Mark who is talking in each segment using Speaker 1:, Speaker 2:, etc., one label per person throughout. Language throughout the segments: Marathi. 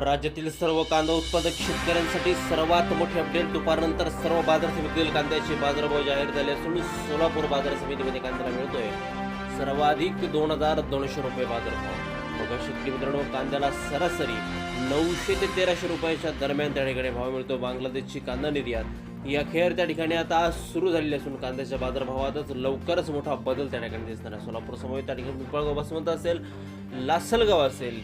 Speaker 1: राज्यातील सर्व कांदा उत्पादक शेतकऱ्यांसाठी सर्वात मोठी अपडेट दुपारनंतर सर्व बाजार समितीतील कांद्याचे बाजारभाव जाहीर झाले असून सोलापूर बाजार समितीमध्ये कांद्याला मिळतोय सर्वाधिक दोन हजार दोनशे रुपये बाजारभाव. बघा शेतकरी मित्रांनो कांद्याला सरासरी नऊशे ते तेराशे रुपयाच्या दरम्यान त्या ठिकाणी भाव मिळतो. बांगलादेशची कांदा निर्यात या खेळ त्या ठिकाणी आता सुरू झालेली असून कांद्याच्या बाजारभावातच लवकरच मोठा बदल त्या ठिकाणी दिसणार आहे. सोलापूर समोर त्या ठिकाणी पिंपळगाव बसवंत असेल लासलगाव असेल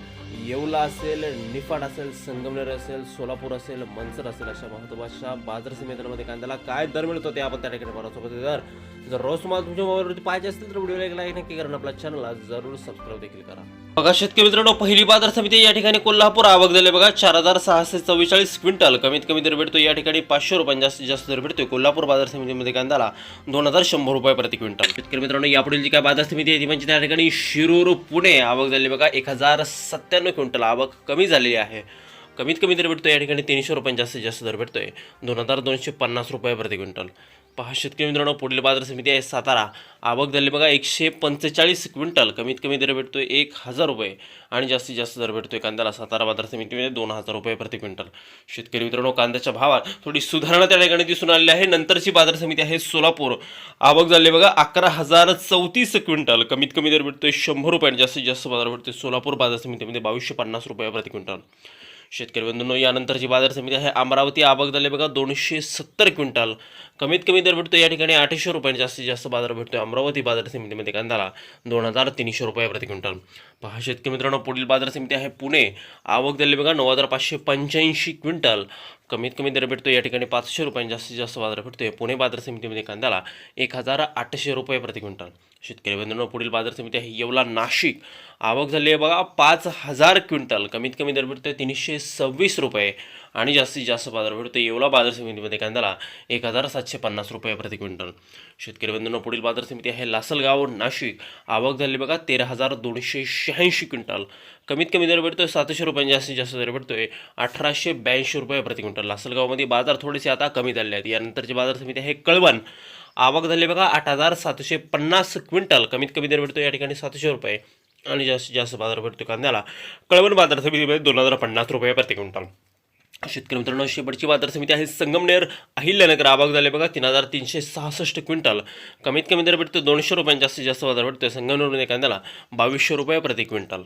Speaker 1: येवला असेल निफाड असेल संगमनेर असेल सोलापूर असेल मनसर असेल अशा महत्त्वाच्या बाजार समित्यांमध्ये कांद्याला काय दर मिळतो ते आपण त्या ठिकाणी पाहतो सोबत दर जर रोज तुम्हाला तुमच्या मोबाईलवरती पाहिजे असतील तर व्हिडिओला एक लाईक नक्की करा आपल्या चॅनलला जरूर सबस्क्राईब देखील करा. बघा शेतकरी मित्रांनो पहिली बाजार समिती या ठिकाणी कोल्हापूर आवक झाले बघा चार हजार सहाशे चव्वेचाळीस क्विंटल कमीत कमी दर भेटतो या ठिकाणी पाचशे रुपयांनी जास्तीत जास्त दर भेटतोय. कोल्हापूर बाजार समितीमध्ये कांद्याला दोन हजार शंभर रुपये प्रति क्विंटल. शेतकरी मित्रांनो यापुढील जी काय बाजार समिती आहे ती म्हणजे त्या ठिकाणी शिरूर पुणे आवक झाली बघा एक हजार सत्त्याण्णव क्विंटल आवक कमी झालेली आहे. कमीत कमी दर भेटतो या ठिकाणी तीनशे रुपयांनी जास्तीत जास्त दर भेटतोय. दोन हजार दोनशे पन्नास रुपये प्रति क्विंटल. पहा शेतकरी मित्रांनो पुढील बाजार समिती आहे सातारा. आवक झाली बघा एकशे पंचेचाळीस क्विंटल. कमीत कमी दर भेटतोय एक हजार रुपये आणि जास्तीत जास्त दर भेटतोय कांद्याला. सातारा बाजार समितीमध्ये दोन हजार रुपये प्रति क्विंटल. शेतकरी मित्रांनो कांद्याच्या भावात थोडी सुधारणा त्या ठिकाणी दिसून आलेली आहे. नंतरची बाजार समिती आहे सोलापूर. आवक झाली बघा अकरा हजार चौतीस क्विंटल. कमीत कमी दर भेटतोय शंभर रुपये आणि जास्तीत जास्त बाजार भेटतोय सोलापूर बाजार समितीमध्ये बावीसशे पन्नास रुपये प्रति क्विंटल. शेतकरी बंधूंनो यानंतरची बाजार समिती आहे अमरावती. आवक झाले बघा दोनशे सत्तर क्विंटल. कमीत कमी दर भेटतो या ठिकाणी आठशे रुपयांनी जास्तीत जास्त बाजार भेटतो अमरावती बाजार समितीमध्ये. कांद्याला दोन हजार तीनशे रुपये प्रति क्विंटल. पहा शेतकरी मित्रांनो पुढील बाजार समिती आहे पुणे. आवक झाली बघा नऊ हजार पाचशे पंच्याऐंशी क्विंटल. कमीत कमी दर भेटतो या ठिकाणी पाचशे रुपयांनी जास्तीत जास्त बाजार भेटतो आहे पुणे बाजार समितीमध्ये कांद्याला एक हजार आठशे रुपये प्रति क्विंटल. शेतकरी बंधूंनो पुढील बाजार समिती आहे येवला नाशिक. आवक झाली आहे बघा पाच हजार क्विंटल. कमीत कमी दर भेटतोय तीनशे सव्वीस रुपये आणि जास्तीत जास्त बाजार भेटतो येवला बाजार समितीमध्ये कांद्याला एक हजार सातशे पन्नास रुपये प्रति क्विंटल. शेतकरी बंधूंनो पुढील बाजार समिती आहे लासलगाव नाशिक. आवक झाली बघा तेरा हजार दोनशे शहाऐंशी क्विंटल. कमीत कमी दर भेटतोय सातशे रुपयांनी जास्तीत जास्त दर भेटतोय अठराशे ब्याऐंशी रुपये प्रति क्विंटल. लासलगावमध्ये बाजार थोडेसे आता कमी झाले आहेत. यानंतरची बाजार समिती आहे कळवण. आवक झाली बघा आठ हजार सातशे पन्नास क्विंटल. कमीत कमी दर भेटतो या ठिकाणी सातशे रुपये आणि जास्तीत जास्त बाजार भेटतो कांद्याला. कळवण बाजार समितीमध्ये दोन हजार पन्नास रुपये प्रति क्विंटल. शेतकरी मित्रांनो शेवटची बाजार समिती आहे संगमनेर. अहिल्यानगर आवक झाले बघा तीन हजार तीनशे सहासष्ट क्विंटल. कमीत कमी दर भेटतो दोनशे रुपयांनी जास्तीत जास्त बाजार भेटतो संगमनेरमध्ये कांद्याला बावीसशे रुपये प्रति क्विंटल.